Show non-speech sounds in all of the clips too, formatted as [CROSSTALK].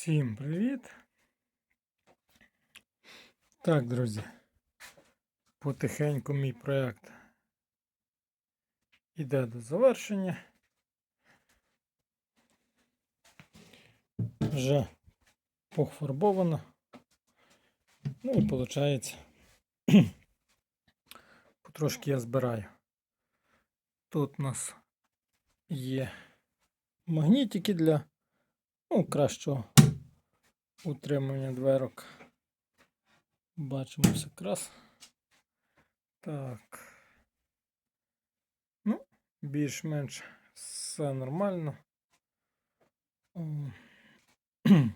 Всім привіт! Так, друзі, потихеньку мій проєкт іде до завершення. Вже пофарбовано. Ну і виходить, [CLEARS THROAT] потрошки я збираю. Тут у нас є магнітики для ну, кращого утримання дверок. Бачимо все якраз. Так. Ну, більш-менш все нормально. [CLEARS THROAT]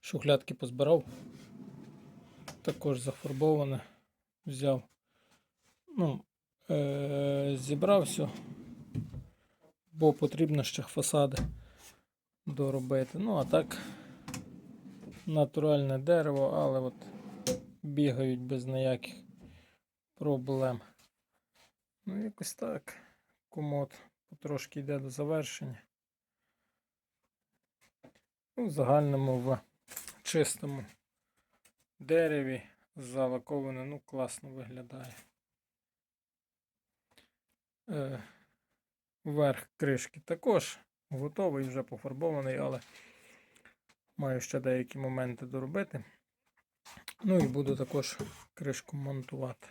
Шухлядки позбирав. Також зафарбоване. Взяв. Ну, е- зібрав все, бо потрібно ще фасади доробити. Ну, а так, натуральне дерево, але от бігають без ніяких проблем. Ну, якось так. Комод потрошки йде до завершення. Ну, в загальному в чистому дереві залаковане, ну, класно виглядає. Е, верх кришки також готовий, вже пофарбований, але маю ще деякі моменти доробити. Ну і буду також кришку монтувати.